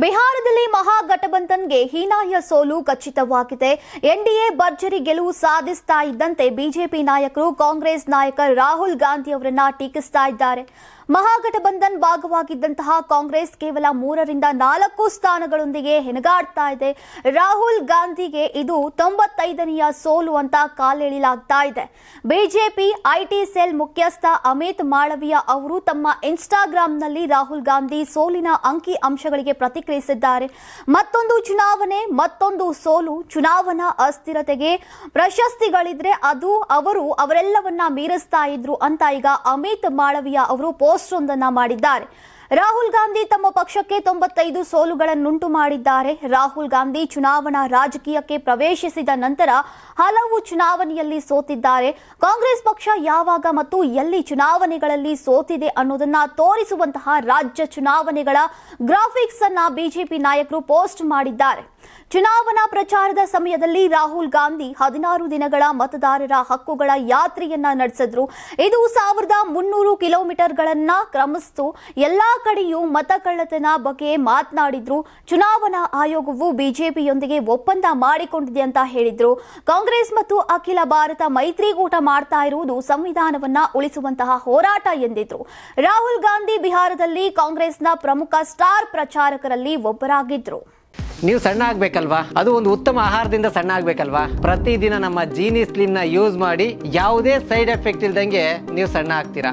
ಬಿಹಾರದಲ್ಲಿ ಮಹಾಗಠಬಂಧನ್ಗೆ ಹೀನಾಯ ಸೋಲು ಖಚಿತವಾಗಿದೆ. ಎನ್ಡಿಎ ಭರ್ಜರಿ ಗೆಲುವು ಸಾಧಿಸ್ತಾ ಇದ್ದಂತೆ ಬಿಜೆಪಿ ನಾಯಕರು ಕಾಂಗ್ರೆಸ್ ನಾಯಕ ರಾಹುಲ್ ಗಾಂಧಿ ಅವರನ್ನ ಟೀಕಿಸ್ತಾ ಇದ್ದಾರೆ. ಮಹಾಗಠಬಂಧನ್ ಭಾಗವಾಗಿದ್ದಂತಹ ಕಾಂಗ್ರೆಸ್ ಕೇವಲ ಮೂರರಿಂದ ನಾಲ್ಕು ಸ್ಥಾನಗಳೊಂದಿಗೆ ಹೆಣಗಾಡ್ತಾ ಇದೆ. ರಾಹುಲ್ ಗಾಂಧಿಗೆ ಇದು ತೊಂಬತ್ತೈದನೆಯ ಸೋಲು ಅಂತ ಕಾಲೆಳಿಲಾಗ್ತಾ ಇದೆ. ಬಿಜೆಪಿ ಐಟಿ ಸೆಲ್ ಮುಖ್ಯಸ್ಥ ಅಮಿತ್ ಮಾಳವಿಯಾ ಅವರು ತಮ್ಮ ಇನ್ಸ್ಟಾಗ್ರಾಂನಲ್ಲಿ ರಾಹುಲ್ ಗಾಂಧಿ ಸೋಲಿನ ಅಂಕಿ ಅಂಶಗಳಿಗೆ ಪ್ರತಿಕ್ರಿಯಿಸಿದ್ದಾರೆ. ಮತ್ತೊಂದು ಚುನಾವಣೆ, ಮತ್ತೊಂದು ಸೋಲು. ಚುನಾವಣಾ ಅಸ್ಥಿರತೆಗೆ ಪ್ರಶಸ್ತಿಗಳಿದ್ರೆ ಅದು ಅವರು ಅವರೆಲ್ಲವನ್ನ ಮೀರಿಸ್ತಾ ಇದ್ರು ಅಂತ ಈಗ ಅಮಿತ್ ಮಾಳವಿಯಾ ಅವರು ಪೋಸ್ಟ್ ಒಂದನ್ನ ಮಾಡಿದ್ದಾರೆ. ರಾಹುಲ್ ಗಾಂಧಿ ತಮ್ಮ ಪಕ್ಷಕ್ಕೆ ತೊಂಬತ್ತೈದು ಸೋಲುಗಳನ್ನುಂಟು ಮಾಡಿದ್ದಾರೆ. ರಾಹುಲ್ ಗಾಂಧಿ ಚುನಾವಣಾ ರಾಜಕೀಯಕ್ಕೆ ಪ್ರವೇಶಿಸಿದ ನಂತರ ಹಲವು ಚುನಾವಣೆಯಲ್ಲಿ ಸೋತಿದ್ದಾರೆ. ಕಾಂಗ್ರೆಸ್ ಪಕ್ಷ ಯಾವಾಗ ಮತ್ತು ಎಲ್ಲಿ ಚುನಾವಣೆಗಳಲ್ಲಿ ಸೋತಿದೆ ಅನ್ನೋದನ್ನ ತೋರಿಸುವಂತಹ ರಾಜ್ಯ ಚುನಾವಣೆಗಳ ಗ್ರಾಫಿಕ್ಸ್ ಅನ್ನ ಬಿಜೆಪಿ ನಾಯಕರು ಪೋಸ್ಟ್ ಮಾಡಿದ್ದಾರೆ. ಚುನಾವಣಾ ಪ್ರಚಾರದ ಸಮಯದಲ್ಲಿ ರಾಹುಲ್ ಗಾಂಧಿ ಹದಿನಾರು ದಿನಗಳ ಮತದಾರರ ಹಕ್ಕುಗಳ ಯಾತ್ರೆಯನ್ನ ನಡೆಸಿದ್ರು. ಇದು ಸಾವಿರದ ಮುನ್ನೂರು ಕಿಲೋಮೀಟರ್ಗಳನ್ನ ಕ್ರಮಿಸ್ತು ಎಲ್ಲಾ ಕಡೆಯೂ ಮತ ಕಳ್ಳತನ ಬಗ್ಗೆ ಮಾತನಾಡಿದ್ರು. ಚುನಾವಣಾ ಆಯೋಗವು ಬಿಜೆಪಿಯೊಂದಿಗೆ ಒಪ್ಪಂದ ಮಾಡಿಕೊಂಡಿದೆ ಅಂತ ಹೇಳಿದ್ರು. ಕಾಂಗ್ರೆಸ್ ಮತ್ತು ಅಖಿಲ ಭಾರತ ಮೈತ್ರಿಕೂಟ ಮಾಡ್ತಾ ಇರುವುದು ಸಂವಿಧಾನವನ್ನ ಉಳಿಸುವಂತಹ ಹೋರಾಟ ಎಂದಿದ್ರು. ರಾಹುಲ್ ಗಾಂಧಿ ಬಿಹಾರದಲ್ಲಿ ಕಾಂಗ್ರೆಸ್ನ ಪ್ರಮುಖ ಸ್ಟಾರ್ ಪ್ರಚಾರಕರಲ್ಲಿ ಒಬ್ಬರಾಗಿದ್ರು. ನೀವು ಸಣ್ಣ ಆಗ್ಬೇಕಲ್ವಾ? ಅದು ಒಂದು ಉತ್ತಮ ಆಹಾರದಿಂದ ಸಣ್ಣ ಆಗ್ಬೇಕಲ್ವಾ? ಪ್ರತಿದಿನ ನಮ್ಮ ಜೀನಿ ಸ್ಲಿಮ್ನ ಯೂಸ್ ಮಾಡಿ ಯಾವುದೇ ಸೈಡ್ ಎಫೆಕ್ಟ್ ಇಲ್ದಂಗೆ ನೀವು ಸಣ್ಣ ಆಗ್ತೀರಾ?